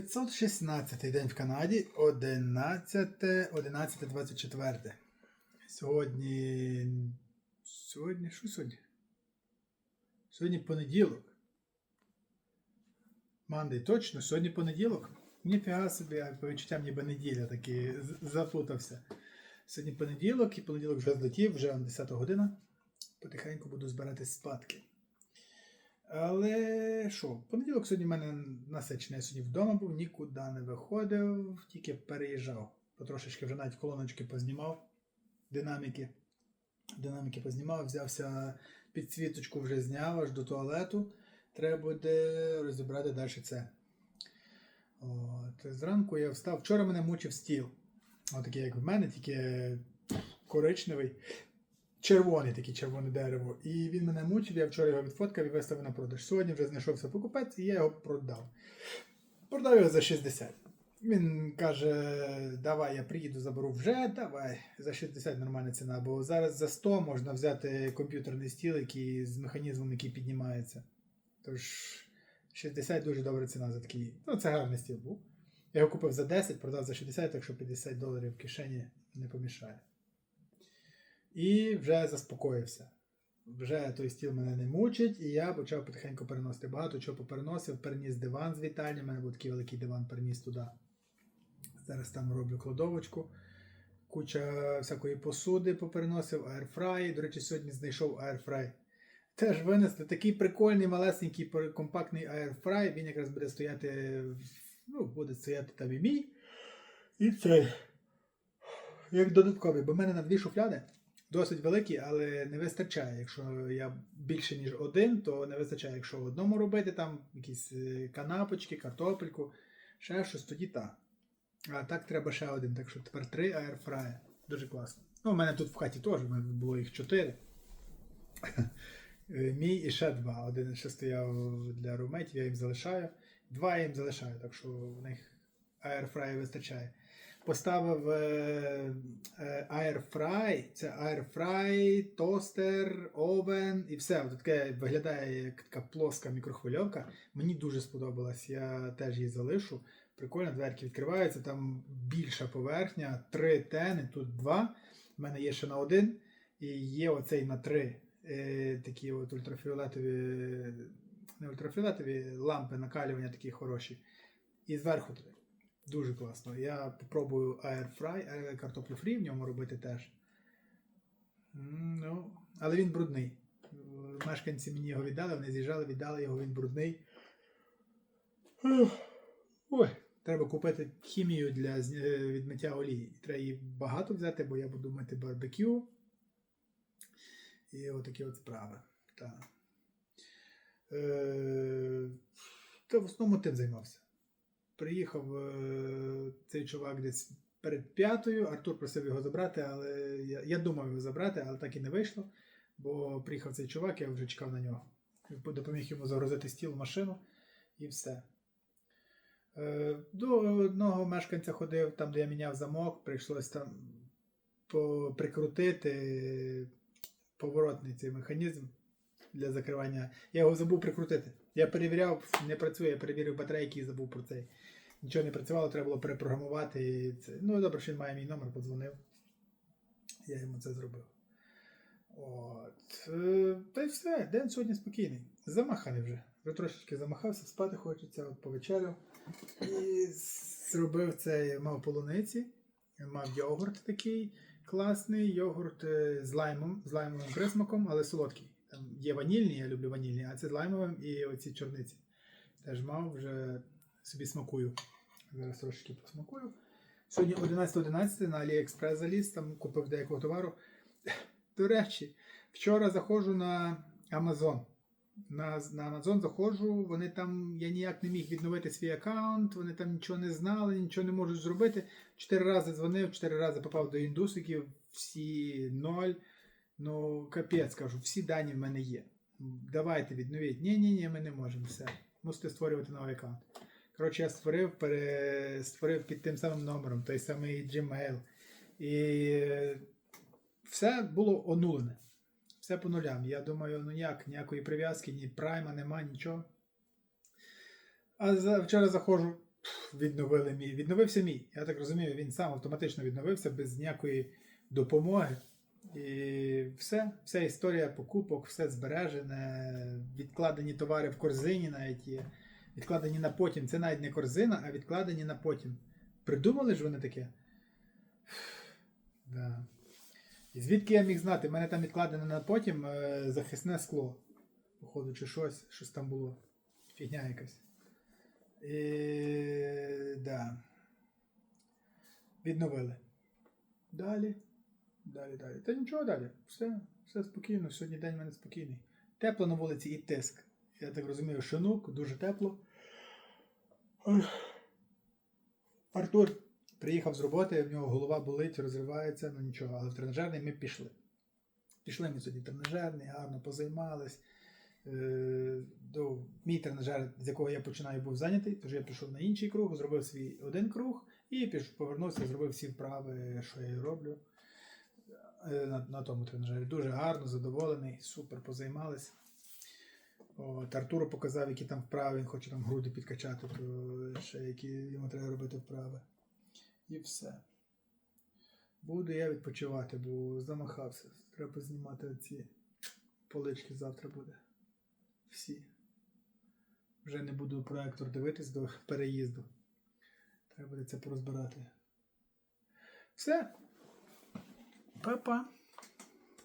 516 день в Канаді, 11, 11, 24. Сьогодні. Сьогодні. Що сьогодні? Сьогодні понеділок. Мандей, точно, сьогодні понеділок. Ніфіга собі, а по відчуттям ніби неділя таки заплутався. Сьогодні понеділок, і понеділок вже злетів, вже 10 година. Потихеньку буду збирати спадки. Але що, понеділок сьогодні в мене насичений. Я сьогодні вдома був, нікуди не виходив, тільки переїжджав. Потрошечки вже навіть колоночки познімав, динаміки. Динаміки познімав, взявся підсвіточку вже зняв аж до туалету. Треба буде розібрати далі це. От, зранку я встав. Вчора мене мучив стіл. Отакий, як в мене, тільки коричневий. Червоний такий червоне дерево. І він мене мучив, я вчора його відфоткав і виставив на продаж. Сьогодні вже знайшовся покупець і я його продав. Продав його за 60. Він каже: давай, я приїду, заберу вже, давай. За 60 нормальна ціна, бо зараз за 100 можна взяти комп'ютерний стіл, який з механізмом, який піднімається. Тож 60 дуже добра ціна за такий. Ну, це гарний стіл був. Я його купив за 10, продав за 60, так що 50 доларів в кишені не помішає. І вже заспокоївся. Вже той стіл мене не мучить, і я почав потихеньку переносити. Багато чого попереносив, переніс диван з вітальні. У мене був такий великий диван, переніс туди. Зараз там роблю кладовочку. Куча всякої посуди попереносив, аерфрай. До речі, сьогодні знайшов аерфрай. Теж винесли такий прикольний, малесенький, компактний аерфрай. Він якраз буде стояти, ну, буде стояти там і мій. І цей. Як додатковий, бо в мене на дві шуфляди досить великі, але не вистачає. Якщо я більше, ніж один, то не вистачає. Якщо в одному робити там якісь е, канапочки, картопельку, ще щось, тоді так. А так треба ще один. Так що тепер три аерфраї. Дуже класно. Ну, у мене тут в хаті теж, у мене було їх чотири. Е, Мій і ще два. Один ще стояв для руметів, я їм залишаю. Два я їм залишаю, так що в них аерфраю вистачає. Поставив е, е, airfry, це airfry, тостер, овен і все. От таке виглядає як така плоска мікрохвильовка. Мені дуже сподобалась. Я теж її залишу. Прикольно, дверки відкриваються, там більша поверхня, три тени, тут два. У мене є ще на один. І є оцей на три е, такі от ультрафіолетові, не ультрафіолетові лампи накалювання такі хороші. І зверху три. Дуже класно. Я попробую airfry, е, картоплю фрі в ньому робити теж. Ну, але він брудний. Мешканці мені його віддали, вони з'їжджали, віддали його, він брудний. Ой, треба купити хімію для е, відмиття олії. Треба її багато взяти, бо я буду мити барбекю. І отакі от справи. Так. Е, та в основному тим займався. Приїхав е, цей чувак десь перед п'ятою. Артур просив його забрати, але я, я думав його забрати, але так і не вийшло. Бо приїхав цей чувак, я вже чекав на нього. Допоміг йому загрузити стіл машину і все. Е, До одного мешканця ходив, там, де я міняв замок, прийшлось там прикрутити поворотний цей механізм для закривання. Я його забув прикрутити. Я перевіряв, не працює, я перевірив батарейки і забув про цей. Нічого не працювало, треба було перепрограмувати. Це. Ну, добре, що він має мій номер, подзвонив. Я йому це зробив. От. Е, Та й все, день сьогодні спокійний. Замаханий вже. Вже трошечки замахався, спати хочеться, от повечеряв. І зробив це, мав полуниці, мав йогурт такий класний, йогурт е, з лаймом, з лаймовим присмаком, але солодкий. Там є ванільні, я люблю ванільні, а це з лаймовим і оці чорниці. Теж мав, вже собі смакую. Зараз трошечки посмакую. Сьогодні 11.11 на AliExpress заліз, там купив деякого товару. До речі, вчора заходжу на Amazon. На, на Amazon заходжу, вони там, я ніяк не міг відновити свій аккаунт, вони там нічого не знали, нічого не можуть зробити. Чотири рази дзвонив, чотири рази попав до індусиків, всі ноль. Ну, капець кажу, всі дані в мене є. Давайте відновіть. Ні, ні, ні, ми не можемо. Все. Мусите створювати новий аккаунт. Коротше, я створив, пере... створив під тим самим номером, той самий Gmail. І все було онулене. Все по нулям. Я думаю, ну ніяк, ніякої прив'язки, ні прайма нема, нічого. А вчора заходжу, відновили мій. Відновився мій. Я так розумію, він сам автоматично відновився без ніякої допомоги. І все, вся історія покупок, все збережене, відкладені товари в корзині навіть є. Відкладені на потім. Це навіть не корзина, а відкладені на потім. Придумали ж вони таке? Да. І звідки я міг знати? У мене там відкладене на потім е, захисне скло. Походу, чи щось, щось там було. Фігня якась. І, да. Відновили. Далі. Далі, далі. Та нічого далі. Все, все спокійно. Сьогодні день в мене спокійний. Тепло на вулиці і тиск. Я так розумію, шинук, дуже тепло. Артур приїхав з роботи, в нього голова болить, розривається, ну нічого, але в тренажерний ми пішли. Пішли ми сьогодні тренажерний, гарно позаймались. Е, до, мій тренажер, з якого я починаю, був зайнятий, тож я пішов на інший круг, зробив свій один круг і піш, повернувся, зробив всі вправи, що я роблю на, на тому тренажері. Дуже гарно, задоволений, супер позаймались. От, Артуру показав, які там вправи, він хоче там груди підкачати, то ще які йому треба робити вправи. І все. Буду я відпочивати, бо замахався. Треба знімати оці полички завтра буде. Всі. Вже не буду проектор дивитись до переїзду. Треба буде це порозбирати. Все. Papá.